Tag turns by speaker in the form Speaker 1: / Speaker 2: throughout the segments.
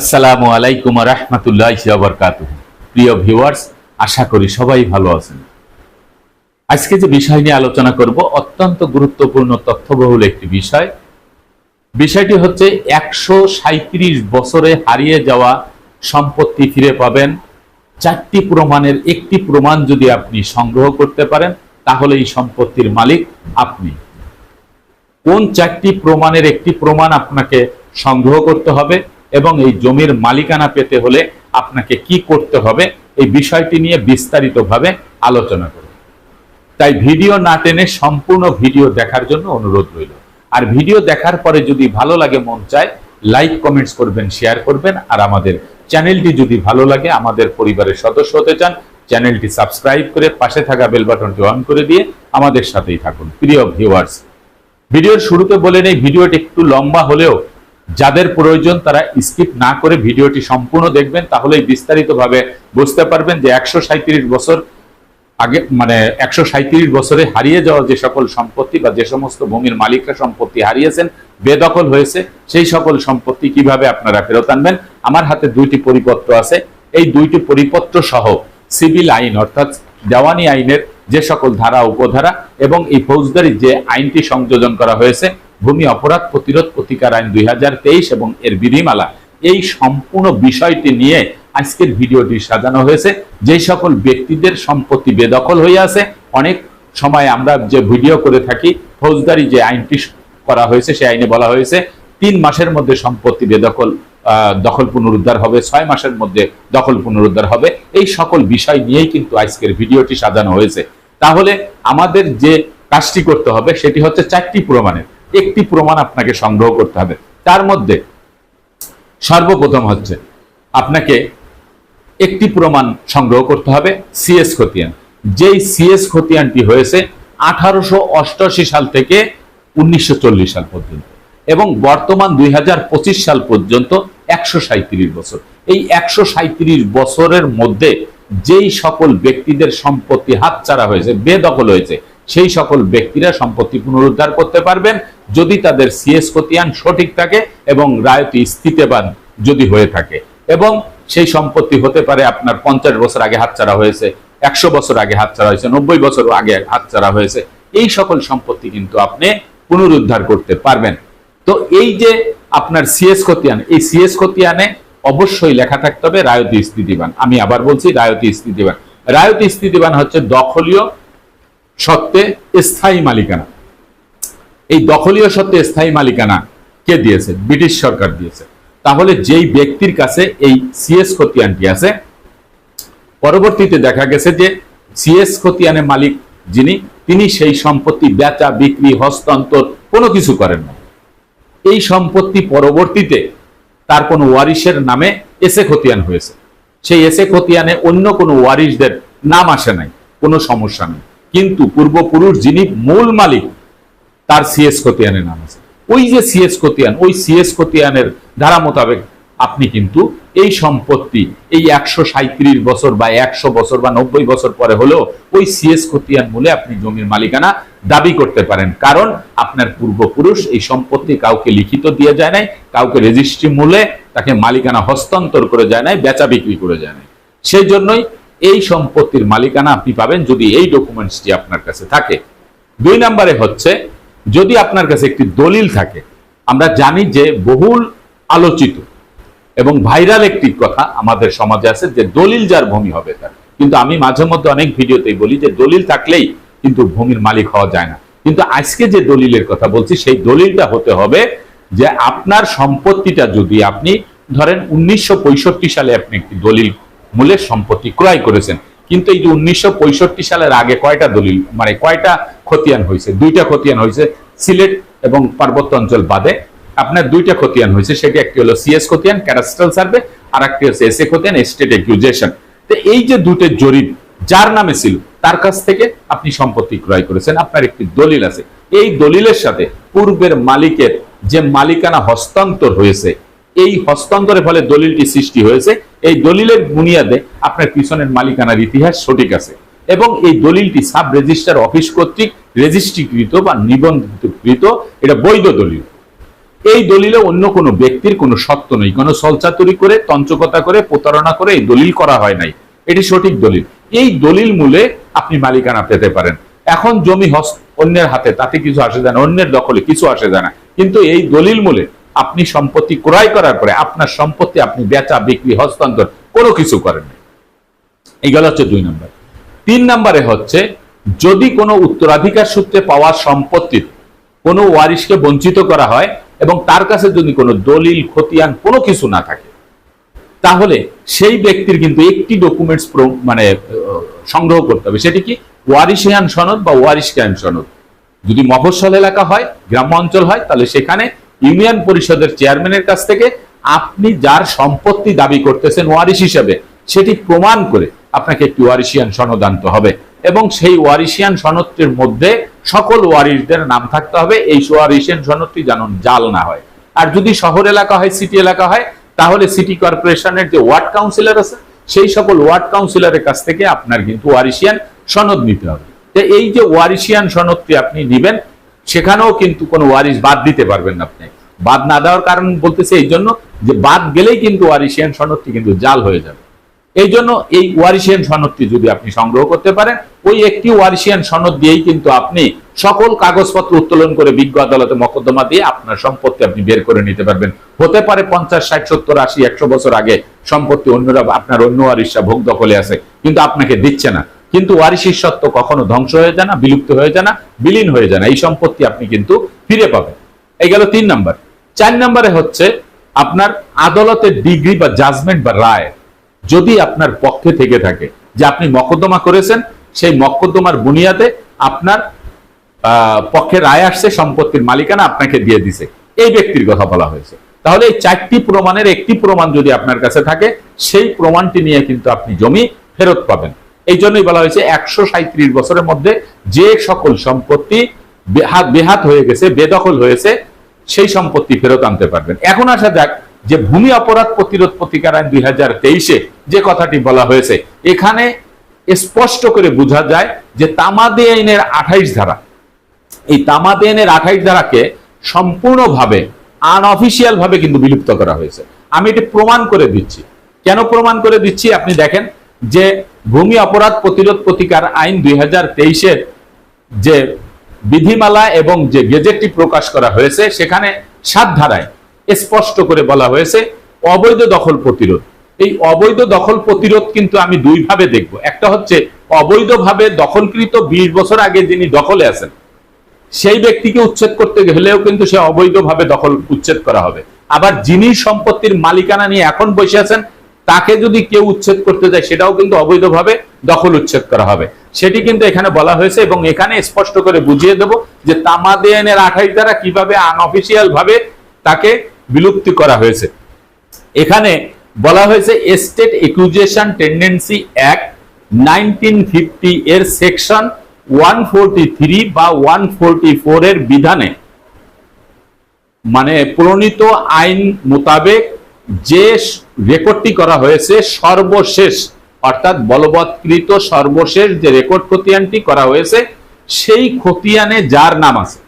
Speaker 1: আসসালামু আলাইকুম রহমতুল্লাহ বরকাত প্রিয় ভিউয়ার্স, আশা করি সবাই ভালো আছেন। আজকে যে বিষয় নিয়ে আলোচনা করব, অত্যন্ত গুরুত্বপূর্ণ তথ্যবহুল একটি বিষয়। বিষয়টি হচ্ছে একশো সাঁত্রিশ বছরে হারিয়ে যাওয়া সম্পত্তি ফিরে পাবেন। চারটি প্রমাণের একটি প্রমাণ যদি আপনি সংগ্রহ করতে পারেন, তাহলে এই সম্পত্তির মালিক আপনি। কোন চারটি প্রমাণের একটি প্রমাণ আপনাকে সংগ্রহ করতে হবে? এবং এই জমির মালিকানা পেতে হলে আপনাকে কি করতে হবে, এই বিষয়টি নিয়ে বিস্তারিতভাবে আলোচনা করব। তাই ভিডিও না টেনে সম্পূর্ণ ভিডিও দেখার জন্য অনুরোধ রইল। আর ভিডিও দেখার পরে যদি ভালো লাগে, মন চায়, লাইক, কমেন্টস করবেন, শেয়ার করবেন, আর আমাদের চ্যানেলটি যদি ভালো লাগে, আমাদের পরিবারের সদস্য হতে চান, চ্যানেলটি সাবস্ক্রাইব করে পাশে থাকা বেল বাটনটি অন করে দিয়ে আমাদের সাথেই থাকুন। প্রিয় ভিউয়ার্স, ভিডিওর শুরুতে বলে নেই, ভিডিওটি একটু লম্বা হলেও যাদের প্রয়োজন তারা স্কিপ না করে ভিডিওটি সম্পূর্ণ দেখবেন, তাহলেই বিস্তারিতভাবে বুঝতে পারবেন যে একশো বছর আগে মানে একশো বছরে হারিয়ে যাওয়া যে সকল সম্পত্তি বা যে সমস্ত ভূমির মালিকরা সম্পত্তি হারিয়েছেন, বেদখল হয়েছে, সেই সকল সম্পত্তি কীভাবে আপনারা ফেরত আনবেন? আমার হাতে দুইটি পরিপত্র আছে। এই দুইটি পরিপত্র সহ সিভিল আইন অর্থাৎ দেওয়ানি আইনের যে সকল ধারা, উপধারা এবং এই ফৌজদারি যে আইনটি সংযোজন করা হয়েছে ভূমি অপরাধ প্রতিরোধ প্রতিকার আইন দুই হাজার তেইশ এবং এর বিধিমালা। এই সম্পূর্ণ বিষয়টি নিয়ে আজকের ভিডিওটি সাজানো হয়েছে। যে সকল ব্যক্তিদের সম্পত্তি বেদখল হয়ে আছে, অনেক সময় আমরা যে ভিডিও করে থাকি, ফৌজদারি যে আইনটি করা হয়েছে, সেই আইনে বলা হয়েছে, তিন মাসের মধ্যে সম্পত্তি বেদখল দখল পুনরুদ্ধার হবে, ছয় মাসের মধ্যে দখল পুনরুদ্ধার হবে। এই সকল বিষয় নিয়েই কিন্তু আজকের ভিডিওটি সাজানো হয়েছে। তাহলে আমাদের যে কাজটি করতে হবে, সেটি হচ্ছে চারটি প্রমাণের। একটি প্রমাণ আপনাকে সংগ্রহ করতে হবে। তার মধ্যে সর্বপ্রথম হচ্ছে, আপনাকে একটি প্রমাণ সংগ্রহ করতে হবে সিএস খতিয়ান। যেই সিএস খতিয়ানটি হয়েছে আঠারোশো অষ্টআশি সাল থেকে উনিশশো চল্লিশ সাল পর্যন্ত এবং বর্তমান দুই হাজার পঁচিশ সাল পর্যন্ত একশো সাঁইত্রিশ বছর। এই একশো সাঁইত্রিশ বছরের মধ্যে যেই সকল ব্যক্তিদের সম্পত্তি হাতছাড়া হয়েছে, বেদখল হয়েছে সেই সকল ব্যক্তিরা সম্পত্তি পুনরুদ্ধার করতে পারবেন যদি তাদের সিএস খতিয়ান সঠিক থাকে এবং রায়তি স্থিতিবান যদি হয়ে থাকে। এবং সেই সম্পত্তি হতে পারে আপনার পঞ্চাশ বছর আগে হাতছাড়া হয়েছে, একশো বছর আগে হাতছাড়া হয়েছে, নব্বই বছর আগে হাতছাড়া হয়েছে, এই সকল সম্পত্তি কিন্তু আপনি পুনরুদ্ধার করতে পারবেন। তো এই যে আপনার সিএস খতিয়ান, এই সিএস খতিয়ানে অবশ্যই লেখা থাকতে হবে রায়তি স্থিতিবান। আমি আবার বলছি রায়তি স্থিতিবান। রায়তি স্থিতিবান হচ্ছে দখলীয় সত্ত্বে স্থায়ী মালিকানা। এই দখলীয় সত্ত্বে স্থায়ী মালিকানা কে দিয়েছে? ব্রিটিশ সরকার দিয়েছে। তাহলে যেই ব্যক্তির কাছে এই সিএস খতিয়ানটি আছে, পরবর্তীতে দেখা গেছে যে সিএস খতিয়ানের মালিক যিনি, তিনি সেই সম্পত্তি বেচা, বিক্রি, হস্তান্তর কোনো কিছু করেন না। এই সম্পত্তি পরবর্তীতে তার কোনো ওয়ারিশের নামে এসে খতিয়ান হয়েছে। সেই এসে খতিয়ানে অন্য কোনো ওয়ারিশদের নাম আসে নাই, কোনো সমস্যা নেই। কিন্তু পূর্বপুরুষ যিনি মূল মালিক, তার সিএস খতিয়ানের নাম আছে। ওই যে সিএস খতিয়ান, ওই সিএস খতিয়ানের ধারা মোতাবেক আপনি কিন্তু এই সম্পত্তি, এই একশো সাঁত্রিশ বছর বা একশো বছর বা নব্বই বছর পরে হলেও ওই সিএস খতিয়ান মূলে আপনি জমির মালিকানা দাবি করতে পারেন। কারণ আপনার পূর্বপুরুষ এই সম্পত্তি কাউকে লিখিত দিয়ে যায় নাই, কাউকে রেজিস্ট্রি মূলে তাকে মালিকানা হস্তান্তর করে যায় নাই, বেচা বিক্রি করে যায় নাই। সেই জন্যই এই সম্পত্তির মালিকানা আপনি পাবেন যদি এই ডকুমেন্টসটি আপনার কাছে থাকে। দুই নম্বরে হচ্ছে, যদি আপনার কাছে একটি দলিল থাকে, আমরা জানি যে বহুল আলোচিত এবং ভাইরাল একটি কথা আমাদের সমাজে আছে যে দলিল যার ভূমি হবে তার। কিন্তু আমি মাঝে মধ্যে অনেক ভিডিওতেই বলি যে দলিল থাকলেই কিন্তু ভূমির মালিক হওয়া যায় না। কিন্তু আজকে যে দলিলের কথা বলছি, সেই দলিলটা হতে হবে যে আপনার সম্পত্তিটা যদি আপনি, ধরেন উনিশশো পঁয়ষট্টি সালে আপনি একটি দলিল মূলের সম্পত্তি ক্রয় করেছেন। কিন্তু এই যে উনিশশো সালের আগে কয়টা দলিল মানে কয়টা খতিয়ান হয়েছে? দুইটা খতিয়ান হয়েছে সিলেট এবং পার্বত্য অঞ্চল বাদে। আপনার দুইটা খতিয়ান হয়েছে, সেটি একটি হলো সিএস খতিয়ান ক্যাডাস্ট্রাল সার্ভে আর একটি হচ্ছে এসএ খতিয়ান স্টেট একিউজেশন তো এই যে দুটো জরিপ, যার নামে ছিল, তার কাছ থেকে আপনি সম্পত্তি ক্রয় করেছেন, আপনার একটি দলিল আছে। এই দলিলের সাথে পূর্বের মালিকের যে মালিকানা হস্তান্তর হয়েছে এই হস্তান্তরের ফলে দলিলটি সৃষ্টি হয়েছে। এই দলিলের বুনিয়াদে আপনার পিছনের মালিকানার ইতিহাস সঠিক আছে এবং এই দলিলটি সাব রেজিস্ট্রার অফিস কর্তৃক রেজিস্ট্রিকৃত বা নিবন্ধিতকৃত। এটা বৈধ দলিল। এই দলিলে অন্য কোনো ব্যক্তির কোনো সত্য নেই। কোনো সলচাতুরি করে তঞ্চকতা করে, প্রতারণা করে এই দলিল করা হয় নাই। এটি সঠিক দলিল। এই দলিল মূলে আপনি মালিকানা পেতে পারেন। এখন জমি হস্ত অন্যের হাতে, তাতে কিছু আসে যায় না। অন্যের দখলে কিছু আসে যায় না। কিন্তু এই দলিল মূলে আপনি সম্পত্তি ক্রয় করার পরে আপনার সম্পত্তি আপনি বেচা, বিক্রি, হস্তান্তর, কোনো কিছু করেন না এইগুলো হচ্ছে দুই নম্বর। তিন নম্বরে হচ্ছে, যদি কোনো উত্তরাধিকার সূত্রে পাওয়া সম্পত্তির কোনো ওয়ারিশকে বঞ্চিত করা হয় এবং তার কাছে যদি কোনো দলিল, খতিয়ান কোনো কিছু না থাকে, তাহলে সেই ব্যক্তির কিন্তু একটি ডকুমেন্টস মানে সংগ্রহ করতে হবে। সেটি কি? ওয়ারিশিয়ান সনদ বা ওয়ারিশিয়ান সনদ। যদি মফস্বল এলাকা হয়, গ্রাম্য অঞ্চল হয়, তাহলে সেখানে ইউনিয়ন পরিষদের চেয়ারম্যানের কাছ থেকে আপনি যার সম্পত্তি দাবি করতেছেন ওয়ারিশ হিসেবে, সেটি প্রমাণ করে আপনাকে একটি ওয়ারিশিয়ান সনদ আনতে হবে। এবং সেই ওয়ারিশিয়ান সনদটির মধ্যে সকল ওয়ারিশদের নাম থাকতে হবে। এই ওয়ারিশিয়ান সনদটি যেন জাল না হয়। আর যদি শহর এলাকা হয়, সিটি এলাকা হয়, তাহলে সিটি কর্পোরেশনের যে ওয়ার্ড কাউন্সিলর আছে, সেই সকল ওয়ার্ড কাউন্সিলরের কাছ থেকে আপনার কিন্তু ওয়ারিশিয়ান সনদ নিতে হবে। এই যে ওয়ারিশিয়ান সনদটি আপনি নিবেন সেখানেও কিন্তু কোনো ওয়ারিশ বাদ দিতে পারবেন না আপনি। বাদ না দেওয়ার কারণ বলতেছে এই জন্য যে বাদ গেলেই কিন্তু ওয়ারিশিয়ান সনদটি কিন্তু জাল হয়ে যাবে। এই জন্য এই ওয়ারিশিয়ান সনদটি যদি আপনি সংগ্রহ করতে পারেন, ওই একটি ওয়ারিশিয়ান সনদ দিয়েই কিন্তু আপনি সকল কাগজপত্র উত্তোলন করে বিজ্ঞ আদালতে মকদ্দমা দিয়ে আপনার সম্পত্তি আপনি বের করে নিতে পারবেন। হতে পারে পঞ্চাশ, ষাট, সত্তর, আশি, একশো বছর আগে সম্পত্তি অন্যরা আপনার অন্য ওয়ারিশরা ভোগ দখলে আছে, কিন্তু আপনাকে দিচ্ছে না। কিন্তু ওয়ারিশির সত্ত্ব কখনো ধ্বংস হয়ে যায় না, বিলুপ্ত হয়ে যায় না, বিলীন হয়ে যায় না। এই সম্পত্তি আপনি কিন্তু ফিরে পাবেন। এই গেল তিন নাম্বার। চার নম্বরে হচ্ছে আপনার আদালতের ডিগ্রি বা জাজমেন্ট বা রায় যদি আপনার পক্ষে থেকে থাকে, যে আপনি মকদ্দমা করেছেন, সেই মকদ্দমার বুনিয়াদে আপনার পক্ষে রায় আসছে, সম্পত্তির মালিকানা আপনাকে দিয়ে দিছে। এই ব্যক্তির কথা বলা হয়েছে। তাহলে এই চারটি প্রমাণের একটি প্রমাণ যদি আপনার কাছে থাকে, সেই প্রমাণটি নিয়ে কিন্তু আপনি জমি ফেরত পাবেন। এই জন্যই বলা হয়েছে একশো সাঁত্রিশ বছরের মধ্যে যে সকল সম্পত্তি বেহাত হয়ে গেছে, বেদখল হয়েছে, সেই সম্পত্তি ফেরত আনতে পারবেন। এখন আসা যাক যে ভূমি অপরাধ প্রতিরোধ প্রতিকার আইন দুই যে কথাটি বলা হয়েছে, এখানে স্পষ্ট করে বোঝা যায় যে তামাদি আইনের আঠাইশ ধারা, এই তামাদি আইনের আঠাইশ ধারাকে সম্পূর্ণভাবে আনঅফিসিয়াল ভাবে কিন্তু বিলুপ্ত করা হয়েছে। আমি এটি প্রমাণ করে দিচ্ছি। কেন প্রমাণ করে দিচ্ছি? আপনি দেখেন যে ভূমি অপরাধ প্রতিরোধ প্রতিকার আইন দুই হাজার তেইশের যে বিধিমালা এবং যে গেজেটটি প্রকাশ করা হয়েছে, সেখানে সাত ধারায় স্পষ্ট করে বলা হয়েছে অবৈধ দখল প্রতিরোধ। এই অবৈধ দখল প্রতিরোধ কিন্তু আমি দুই ভাবে দেখব। একটা হচ্ছে অবৈধভাবে দখলকৃত বিশ বছর আগে যিনি দখলে আছেন, সেই ব্যক্তিকে উচ্ছেদ করতে গেলেও কিন্তু সে অবৈধভাবে দখল উচ্ছেদ করা হবে। আবার যিনি সম্পত্তির মালিকানা নিয়ে এখন বসে আছেন তাকে যদি কেউ উচ্ছেদ করতে যায়, সেটাও কিন্তু অবৈধভাবে দখল উচ্ছেদ করা হবে। সেটি কিন্তু এখানে বলা হয়েছে এবং এখানে স্পষ্ট করে বুঝিয়ে দেব যে তামাদে আইনের আঠাইশ দ্বারা কীভাবে আনঅফিসিয়াল ভাবে তাকে বিলুপ্তি করা হয়েছে। এখানে বলা হয়েছে estate acquisition tenancy act nineteen fifty এর সেকশন ওয়ান থ্রি বা ওয়ান ফোর এর বিধানে মানে প্রণীত আইন মোতাবেক যে রেকর্ডটি করা হয়েছে সর্বশেষ, অর্থাৎ বলবৎকৃত সর্বশেষ যে রেকর্ড খতিয়ানটি করা হয়েছে, সেই খতিয়ানে যার নাম আছে।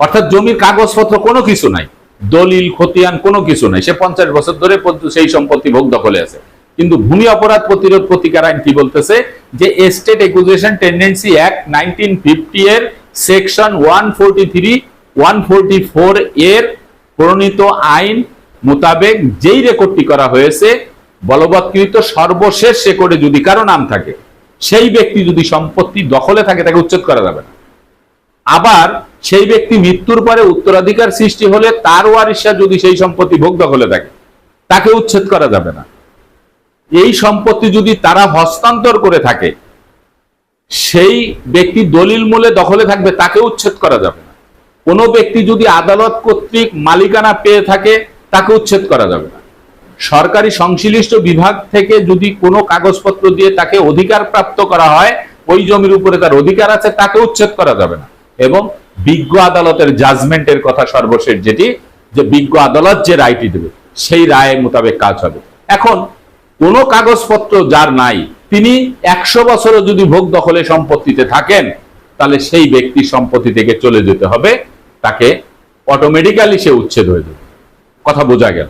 Speaker 1: অর্থাৎ জমির কাগজপত্র কোনো কিছু নাই, দলিল, খতিয়ান কোনো কিছু নাই। সে পঞ্চাশ বছর ধরে সেই সম্পত্তি ভোগ দখলে আছে। কিন্তু ভূমি অপরাধ প্রতিরোধ প্রতিকার আইন কি বলতেছে? যে estate acquisition tenancy act nineteen fifty এর section one forty three one forty four এর প্রণীত আইন মোতাবেক যেই রেকর্ডটি করা হয়েছে, বলবৎকৃত সর্বশেষ রেকর্ডে যদি কারও নাম থাকে, সেই ব্যক্তি যদি সম্পত্তি দখলে থাকে, তাকে উচ্ছেদ করা যাবে না। আবার সেই ব্যক্তি মৃত্যুর পরে উত্তরাধিকার সৃষ্টি হলে তার ওয়ারিশা যদি সেই সম্পত্তি ভোগ দখলে থাকে, তাকে উচ্ছেদ করা যাবে না। এই সম্পত্তি যদি তারা হস্তান্তর করে থাকে, সেই ব্যক্তি দলিল মূলে দখলে থাকবে, তাকে উচ্ছেদ করা যাবে না। কোনো ব্যক্তি যদি আদালত কর্তৃক মালিকানা পেয়ে থাকে তাকে উচ্ছেদ করা যাবে না। সরকারি সংশ্লিষ্ট বিভাগ থেকে যদি কোনো কাগজপত্র দিয়ে তাকে অধিকার প্রাপ্ত করা হয়, ওই জমির উপরে তার অধিকার আছে, তাকে উচ্ছেদ করা যাবে না। এবং বিজ্ঞ আদালতের জাজমেন্টের কথা সর্বশেষ যেটি, যে বিজ্ঞ আদালত যে রায়টি দেবে, সেই রায় মোতাবেক কাজ হবে। এখন, কোনো কাগজপত্র যার নাই, তিনি একশো বছরও যদি ভোগ দখলে সম্পত্তিতে থাকেন, তাহলে সেই ব্যক্তির সম্পত্তি থেকে চলে যেতে হবে, তাকে অটোমেটিক্যালি সে উচ্ছেদ হয়ে যাবে। কথা বোঝা গেল।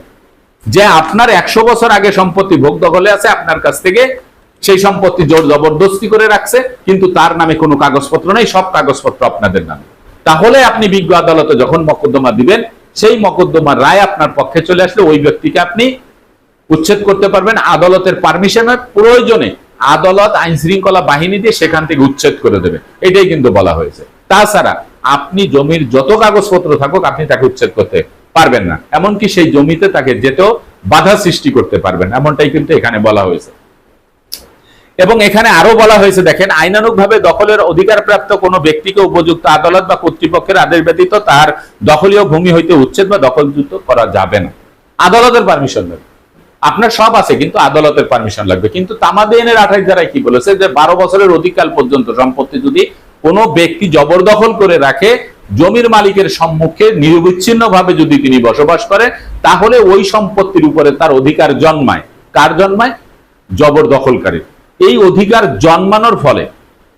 Speaker 1: যে আপনার একশো বছর আগে সম্পত্তি ভোগ দখলে আছে, আপনার কাছ থেকে সেই সম্পত্তি জোর জবরদস্তি করে রাখছে, কিন্তু তার নামে কোনো কাগজপত্র নেই, সব কাগজপত্র আপনাদের নামে। তাহলে আপনি বিজ্ঞ আদালতে যখন মকদ্দমা দিবেন, সেই মকদ্দমার রায় আপনার পক্ষে চলে আসলে ওই ব্যক্তিকে আপনি উচ্ছেদ করতে পারবেন, আদালতের পারমিশনের প্রয়োজনে আদালত আইন শৃঙ্খলা বাহিনী দিয়ে সেখান থেকে উচ্ছেদ করে দেবে। এটাই কিন্তু বলা হয়েছে। তাছাড়া আপনি জমির যত কাগজপত্র থাকুক, আপনি তাকে উচ্ছেদ করতে পারবেন না। এমনকি সেই জমিতে তাকে যেতেও বাধা সৃষ্টি করতে পারবেন, এমনটাই কিন্তু এখানে বলা হয়েছে। এবং এখানে আরও বলা হয়েছে, দেখেন আইনানুগ ভাবে দখলের অধিকারপ্রাপ্ত কোনো ব্যক্তিকে উপযুক্ত আদালত বা কর্তৃপক্ষের আদেশ ব্যতীত তার দখলীয় ভূমি হইতে উচ্ছেদ বা দখলযুক্ত করা যাবে না। আদালতের পারমিশন লাগবে। আপনার সব আছে, কিন্তু আদালতের পারমিশন লাগবে। কিন্তু তামাদেনের আঠাশ দ্বারাই কি বলেছে যে, বারো বছরের অধিককাল পর্যন্ত সম্পত্তি যদি কোনো ব্যক্তি জবরদখল করে রাখে জমির মালিকের সম্মুখে নিরবিচ্ছিন্ন ভাবে যদি তিনি বসবাস করে, তাহলে ওই সম্পত্তির উপরে তার অধিকার জন্মায়। কার জন্মায়? জবরদখলকারী এই অধিকার জন্মানোর ফলে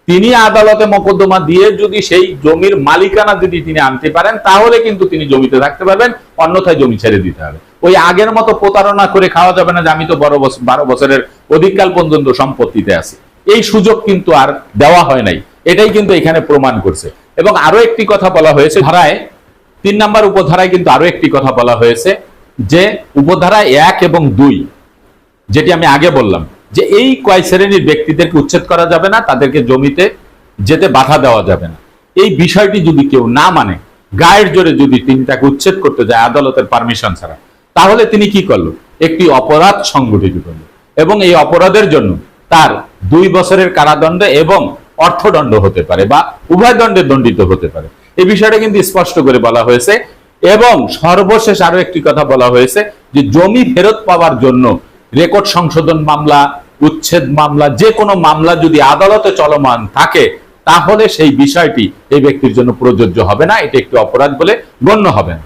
Speaker 1: তিনি আদালতে মকদ্দমা দিয়ে যদি সেই জমির মালিকানা যদি তিনি আনতে পারেন, তাহলে কিন্তু তিনি জমিতে থাকতে পারবেন, অন্যথায় জমি ছেড়ে দিতে হবে। ওই আগের মতো প্রতারণা করে খাওয়া যাবে না যে আমি তো বড় বছর বারো বছরের অধিককাল পর্যন্ত সম্পত্তিতে আছি। এই সুযোগ কিন্তু আর দেওয়া হয় নাই। এটাই কিন্তু এখানে প্রমাণ করছে। এবং আরও একটি কথা বলা হয়েছে, ধারায়, তিন নাম্বার উপধারায় কিন্তু আরও একটি কথা বলা হয়েছে, যে উপধারায় এক এবং দুই, যেটি আমি আগে বললাম, যে এই কয় শ্রেণির ব্যক্তিদেরকে উচ্ছেদ করা যাবে না, তাদেরকে জমিতে যেতে বাধা দেওয়া যাবে না। এই বিষয়টি যদি কেউ না মানে গায়ের জোরে যদি তিনি তাকে উচ্ছেদ করতে যায় আদালতের পারমিশন ছাড়া, তাহলে তিনি কি করল? একটি অপরাধ সংগঠিত করল। এবং এই অপরাধের জন্য তার দুই বছরের কারাদণ্ড এবং অর্থদণ্ড হতে পারে বা উভয় দণ্ডে দণ্ডিত হতে পারে। এই বিষয়টা কিন্তু স্পষ্ট করে বলা হয়েছে এবং সর্বশেষ আরও একটি কথা বলা হয়েছে যে জমি ফেরত পাওয়ার জন্য রেকর্ড সংশোধন মামলা, উচ্ছেদ মামলা, যে কোনো মামলা যদি আদালতে চলমান থাকে, তাহলে সেই বিষয়টি এই ব্যক্তির জন্য প্রযোজ্য হবে না, এটা একটি অপরাধ বলে গণ্য হবে না।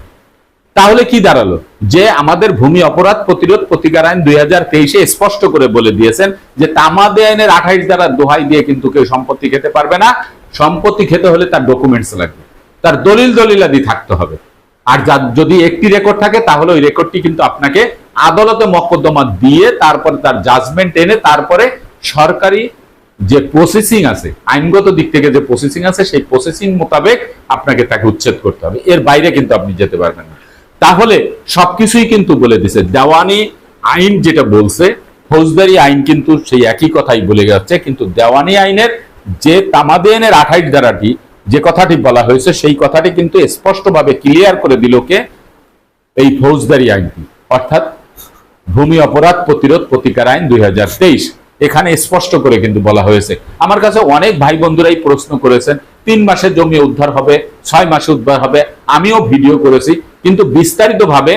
Speaker 1: তাহলে কি দাঁড়াল? যে আমাদের ভূমি অপরাধ প্রতিরোধ প্রতিকার আইন দুই হাজার তেইশে স্পষ্ট করে বলে দিয়েছেন যে তামাদে আইনের আঠাইশ দ্বারা দোহাই দিয়ে কিন্তু কেউ সম্পত্তি খেতে পারবে না। সম্পত্তি খেতে হলে তার ডকুমেন্টস লাগবে। তার দলিল দলিলাদি থাকতে হবে। আর যার যদি একটি রেকর্ড থাকে, তাহলে ওই রেকর্ডটি কিন্তু আপনাকে আদালতে মকদ্দমা দিয়ে তারপরে তার জাজমেন্ট এনে তারপরে সরকারি যে প্রসেসিং আছে, আইনগত দিক থেকে যে প্রসেসিং আছে, সেই প্রসেসিং মোতাবেক আপনাকে তাকে উচ্ছেদ করতে হবে। এর বাইরে কিন্তু আপনি যেতে পারবেন না। তাহলে সবকিছুই কিন্তু বলে দিছে। দেওয়ানি আইন যেটা বলছে, ফৌজদারি আইন কিন্তু সেই একই কথাই বলে যাচ্ছে, কিন্তু দেওয়ানি আইনের যে তামাদে আইনের আঠাইশ ধারাটি, যে কথাটি বলা হয়েছে, সেই কথাটি কিন্তু স্পষ্টভাবে ক্লিয়ার করে দিল কে? এই ফৌজদারি আইনটি। অর্থাৎ ভূমি অপরাধ প্রতিরোধ প্রতিকার আইন দুই হাজার তেইশ। এখানে স্পষ্ট করে কিন্তু বলা হয়েছে। আমার কাছে অনেক ভাই বন্ধুরাই প্রশ্ন করেছেন, তিন মাসে জমি উদ্ধার হবে, ছয় মাসে উদ্ধার হবে, আমিও ভিডিও করেছি। কিন্তু বিস্তারিতভাবে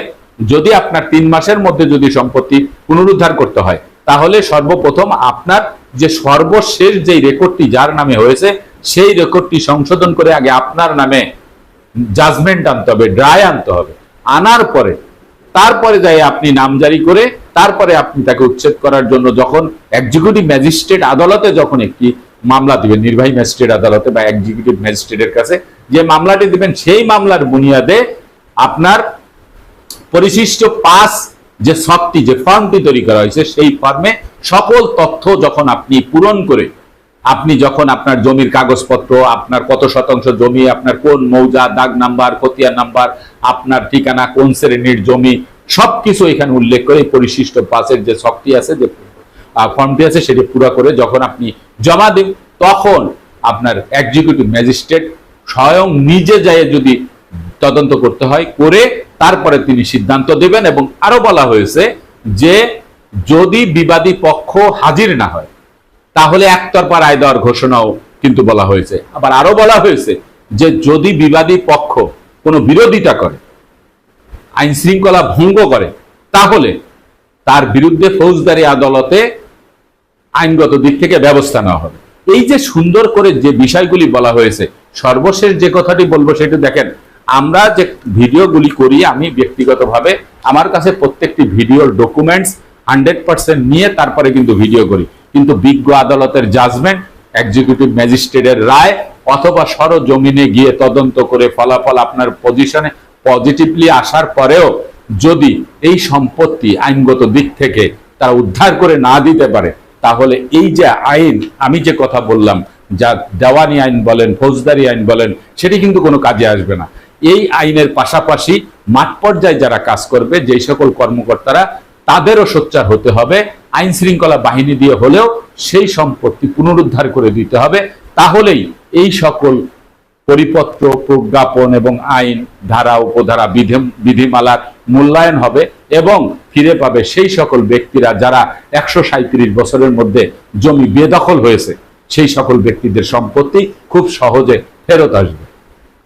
Speaker 1: যদি আপনার তিন মাসের মধ্যে যদি সম্পত্তি পুনরুদ্ধার করতে হয়, তাহলে সর্বপ্রথম আপনার যে সর্বশেষ যে রেকর্ডটি যার নামে হয়েছে, সেই রেকর্ডটি সংশোধন করে আগে আপনার নামে জাজমেন্ট আনতে হবে ড্রাই আনতে হবে। আনার পরে, তারপরে যাই আপনি নামজারি করে, তারপরে আপনি তাকে উচ্ছেদ করার জন্য যখন এক্সিকিউটিভ ম্যাজিস্ট্রেট আদালতে যখন একটি মামলা দিবেন, নির্বাহী ম্যাজিস্ট্রেট আদালতে বা এক্সিকিউটিভ ম্যাজিস্ট্রেটের কাছে, যে মামলাটি দিবেন, সেই মামলার বুনিয়াদে আপনার পরিশিষ্ট পাস যে সবটি যে ফর্মটি তৈরি করা হয়েছে, সেই ফর্মে সকল তথ্য যখন আপনি পূরণ করে, আপনি যখন আপনার জমির কাগজপত্র, আপনার কত শতাংশ জমি, আপনার কোন মৌজা, দাগ নাম্বার, খতিয়ান নাম্বার, আপনার ঠিকানা, কোন শ্রেণির জমি, সবকিছু এখানে উল্লেখ করে পরিশিষ্ট পাসের যে শক্তি আছে, যে ফর্মটি আছে, সেটি পুরো করে যখন আপনি জমা দিন তখন আপনার এক্সিকিউটিভ ম্যাজিস্ট্রেট স্বয়ং নিজে যায় যদি তদন্ত করতে হয় করে তারপরে তিনি সিদ্ধান্ত দেবেন এবং আরও বলা হয়েছে যে যদি বিবাদী পক্ষ হাজির না হয়, তাহলে একতরফা রায় দেওয়ার ঘোষণাও কিন্তু বলা হয়েছে। আবার আরও বলা হয়েছে যে যদি বিবাদী পক্ষ কোনো বিরোধিতা করে, আইন শৃঙ্খলা ভঙ্গ করে, তাহলে তার বিরুদ্ধে ফৌজদারি আদালতে আইনগত দিক থেকে ব্যবস্থা নেওয়া হবে। এই যে সুন্দর করে যে বিষয়গুলি বলা হয়েছে, সর্বশেষ যে কথাটি বলব সেটা দেখেন আমরা যে ভিডিওগুলি করি, আমি ব্যক্তিগতভাবে আমার কাছে প্রত্যেকটি ভিডিওর ডকুমেন্টস হান্ড্রেড পার্সেন্ট নিয়ে তারপরে কিন্তু ভিডিও করি। কিন্তু বিজ্ঞ আদালতের জাজমেন্ট এক্সিকিউটিভ ম্যাজিস্ট্রেটের রায় অথবা সরজমিনে গিয়ে তদন্ত করে ফলাফল আপনার পজিশনে পজিটিভলি আসার পরেও যদি এই সম্পত্তি আইনগত দিক থেকে তারা উদ্ধার করে না দিতে পারে, তাহলে এই যে আইন, আমি যে কথা বললাম, যা দেওয়ানি আইন বলেন, ফৌজদারি আইন বলেন, সেটি কিন্তু কোনো কাজে আসবে না। এই আইনের পাশাপাশি মাঠ পর্যায়ে যারা কাজ করবে, যেই সকল কর্মকর্তারা, তাদেরও সোচ্চার হতে হবে। আইন শৃঙ্খলা বাহিনী দিয়ে হলেও সেই সম্পত্তি পুনরুদ্ধার করে দিতে হবে। তাহলেই এই সকল পরিপত্র, প্রজ্ঞাপন এবং আইন, ধারা, উপধারা বিধি বিধিমালার মূল্যায়ন হবে এবং ফিরে পাবে সেই সকল ব্যক্তিরা যারা একশো বছরের মধ্যে জমি বেদখল হয়েছে। সেই সকল ব্যক্তিদের সম্পত্তি খুব সহজে ফেরত আসবে।